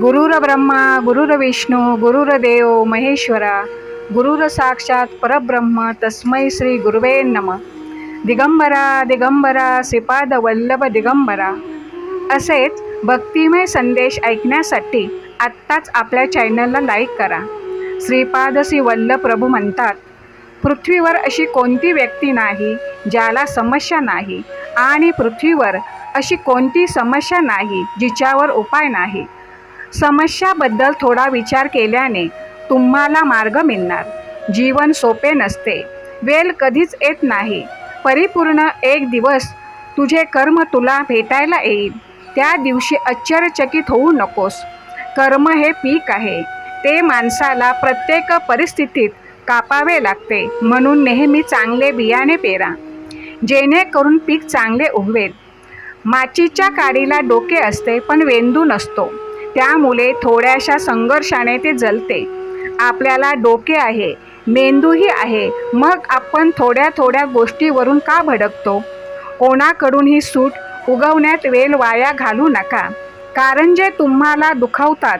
गुरुर ब्रह्मा गुरुर विष्णू गुरुर देव महेश्वरा गुरुर साक्षात परब्रह्म तस्मै श्री गुरुवे नम. दिगंबरा दिगंबरा श्रीपाद वल्लभ दिगंबरा. असेच भक्तिमय संदेश ऐकण्यासाठी आत्ताच आपल्या चॅनलला लाईक करा. श्रीपाद श्री वल्लभ प्रभू म्हणतात पृथ्वीवर अशी कोणती व्यक्ती नाही ज्याला समस्या नाही आणि पृथ्वीवर अशी कोणती समस्या नाही जिच्यावर उपाय नाही? समस्याबद्दल थोडा विचार केल्याने तुम्हाला मार्ग मिळणार. जीवन सोपे नसते. वेल कधीच येत नाही. परिपूर्ण एक दिवस तुझे कर्म तुला भेटायला येईल. त्या दिवशी आश्चर्यचकित होऊ नकोस. कर्म हे पीक आहे. ते माणसाला प्रत्येक परिस्थितीत कापावे लागते. म्हणून नेहमी चांगले बियाणे पेरा. जेणेकरून पीक चांगले उगवेल. माचीच्या काडीला डोके असते पण वेंदू नसतो. त्यामुळे थोड्याशा संघर्षाने ते जलते. आपल्याला डोके आहे मेंदूही आहे मग आपण थोड्या थोड्या गोष्टीवरून का भडकतो? कोणाकडूनही सूट उगवण्यात वेल वाया घालू नका. कारण जे तुम्हाला दुखावतात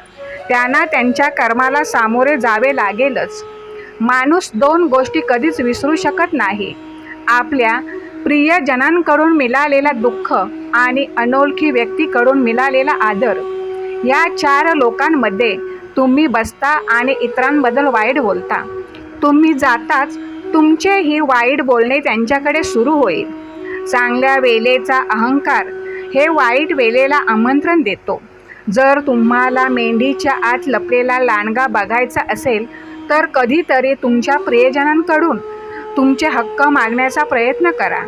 त्यांना त्यांच्या कर्माला सामोरे जावे लागेलच. माणूस दोन गोष्टी कधीच विसरू शकत नाही. आपल्या प्रियजनांकडून मिळालेला दुःख आणि अनोळखी व्यक्तीकडून मिळालेला आदर. या चार लोकांमध्ये तुम्ही बसता आणि इतरांबद्दल वाईट बोलता. तुम्ही जाताच तुमचेही वाईट बोलणे त्यांच्याकडे सुरू होईल. चांगल्या वेलेचा अहंकार हे वाईट वेलेला आमंत्रण देतो. जर तुम्हाला मेंढीच्या आत लपलेला लांडगा बघायचा असेल तर कधीतरी तुमच्या प्रियजनांकडून तुमचे हक्क मागण्याचा प्रयत्न करा.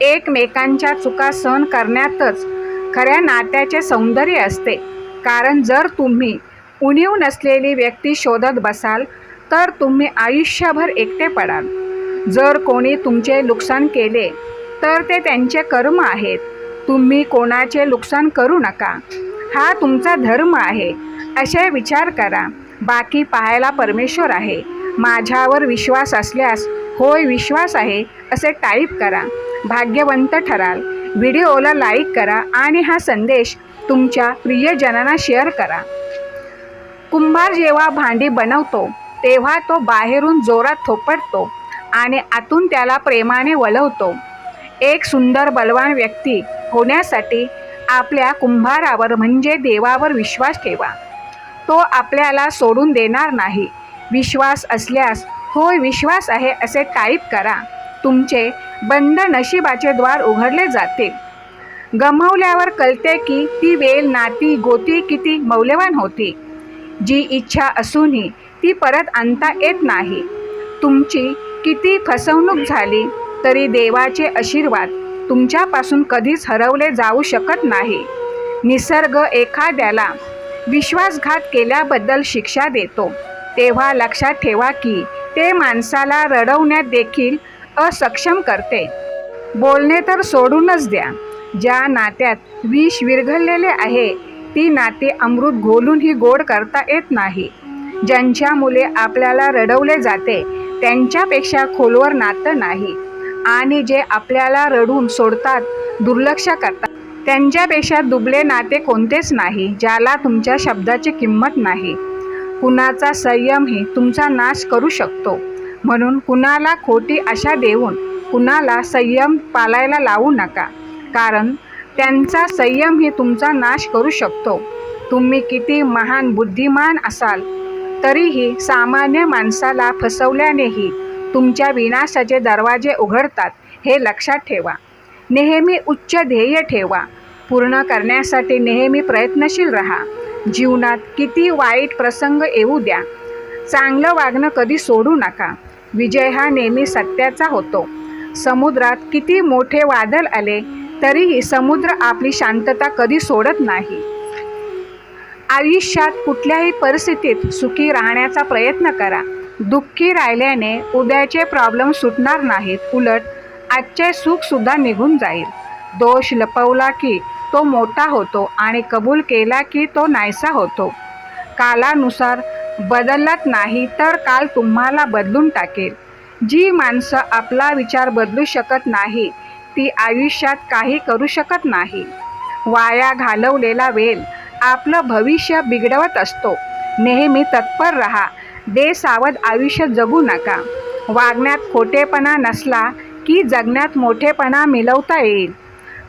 एकमेकांच्या चुका सहन करण्यातच खऱ्या नात्याचे सौंदर्य असते. कारण जर तुम्ही उणीव नसलेली व्यक्ती शोधत बसाल तर तुम्ही आयुष्यभर एकटे पडाल. जर कोणी तुमचे नुकसान केले तर ते त्यांचे कर्म आहेत. तुम्ही कोणाचे नुकसान करू नका. हा तुमचा धर्म आहे. असे विचार करा. बाकी पाहायला परमेश्वर आहे. माझ्यावर विश्वास असल्यास होय विश्वास आहे असे टाईप करा. भाग्यवंत ठराल. व्हिडिओला लाईक करा आणि हा संदेश तुमच्या प्रियजनांना शेअर करा. कुंभार जेव्हा भांडी बनवतो तेव्हा तो बाहेरून जोरात थोपटतो आणि आतून त्याला प्रेमाने वळवतो एक सुंदर बलवान व्यक्ती होण्यासाठी आपल्या कुंभारावर म्हणजे देवावर विश्वास ठेवा. तो आपल्याला सोडून देणार नाही. विश्वास असल्यास होय विश्वास आहे असे टाईप करा. तुमचे बंद नशिबाचे द्वार उघडले जातील. गमावल्यावर कळते की ती वेल नाती गोती किती मौल्यवान होती. जी इच्छा असूनही ती परत आणता येत नाही. तुमची किती फसवणूक झाली तरी देवाचे आशीर्वाद तुमच्यापासून कधीच हरवले जाऊ शकत नाही. निसर्ग एखाद्याला विश्वासघात केल्याबद्दल शिक्षा देतो. तेव्हा लक्षात ठेवा की ते माणसाला रडवण्यात देखील असक्षम करते. बोलणे तर सोडूनच द्या. ज्या नात्यात विष विरघळलेले आहे ती नाते अमृत घोलूनही गोड करता येत नाही. ज्यांच्या मुले आपल्याला रडवले जाते त्यांच्यापेक्षा खोलवर नातं नाही. आणि जे आपल्याला रडून सोडतात दुर्लक्ष करतात त्यांच्यापेक्षा दुबले नाते कोणतेच नाही ज्याला तुमच्या शब्दाची किंमत नाही. कुणाचा संयमही तुमचा नाश करू शकतो. म्हणून कुणाला खोटी आशा देऊन कुणाला संयम पालायला लावू नका. कारण त्यांचा संयमही तुमचा नाश करू शकतो. तुम्ही किती महान बुद्धिमान असाल तरीही सामान्य माणसाला फसवल्यानेही तुमच्या विनाशाचे दरवाजे उघडतात हे लक्षात ठेवा. नेहमी उच्च ध्येय ठेवा. पूर्ण करण्यासाठी नेहमी प्रयत्नशील राहा. जीवनात किती वाईट प्रसंग येऊ द्या. चांगलं वागणं कधी सोडू नका. विजय हा नेहमी सत्याचा होतो. समुद्रात किती मोठे वादळ आले तरीही समुद्र आपली शांतता कधी सोडत नाही. आयुष्यात कुठल्याही परिस्थितीत सुखी राहण्याचा प्रयत्न करा. दुःखी राहिल्याने उद्याचे प्रॉब्लेम सुटणार नाहीत. उलट आजचे सुखसुद्धा निघून जाईल. दोष लपवला की तो मोठा होतो आणि कबूल केला की तो नाहीसा होतो. कालानुसार बदलत नाही तर काल तुम्हाला बदलून टाकेल. जी माणसं आपला विचार बदलू शकत नाही ती आयुष्यात काही करू शकत नाही. वाया घालवलेला वेल आपलं भविष्य बिघडवत असतो. नेहमी तत्पर रहा. दे सावध आयुष्य जगू नका. वागण्यात खोटेपणा नसला की जगण्यात मोठेपणा मिळवता येईल.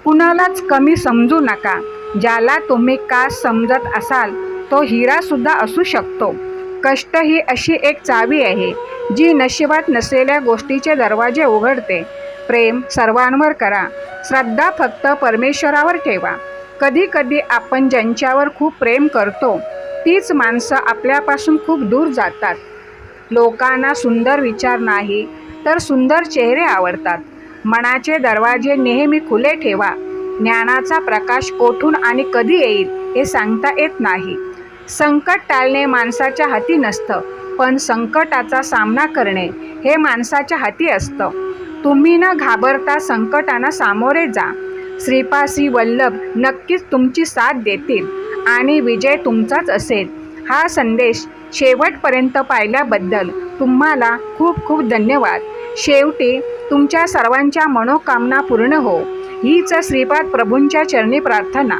कुणालाच कमी समजू नका. ज्याला तुम्ही का समजत असाल तो हिरासुद्धा असू शकतो. कष्ट ही अशी एक चावी आहे जी नशिबात नसलेल्या गोष्टीचे दरवाजे उघडते. प्रेम सर्वांवर करा. श्रद्धा फक्त परमेश्वरावर ठेवा. कधी कधी आपण ज्यांच्यावर खूप प्रेम करतो तीच माणसं आपल्यापासून खूप दूर जातात. लोकांना सुंदर विचार नाही तर सुंदर चेहरे आवडतात. मनाचे दरवाजे नेहमी खुले ठेवा. ज्ञानाचा प्रकाश कोठून आणि कधी येईल हे सांगता येत नाही. संकट टाळणे माणसाच्या हाती नसतं पण संकटाचा सामना करणे हे माणसाच्या हाती असतं. तुम्ही न घाबरता संकटांना सामोरे जा. श्रीपासी वल्लभ नक्कीच तुमची साथ देतील आणि विजय तुमचाच असेल. हा संदेश शेवटपर्यंत पाहिल्याबद्दल तुम्हाला खूप खूप धन्यवाद. शेवटी तुमच्या सर्वांच्या मनोकामना पूर्ण हो. हीच श्रीपाद प्रभूंच्या चरणी प्रार्थना.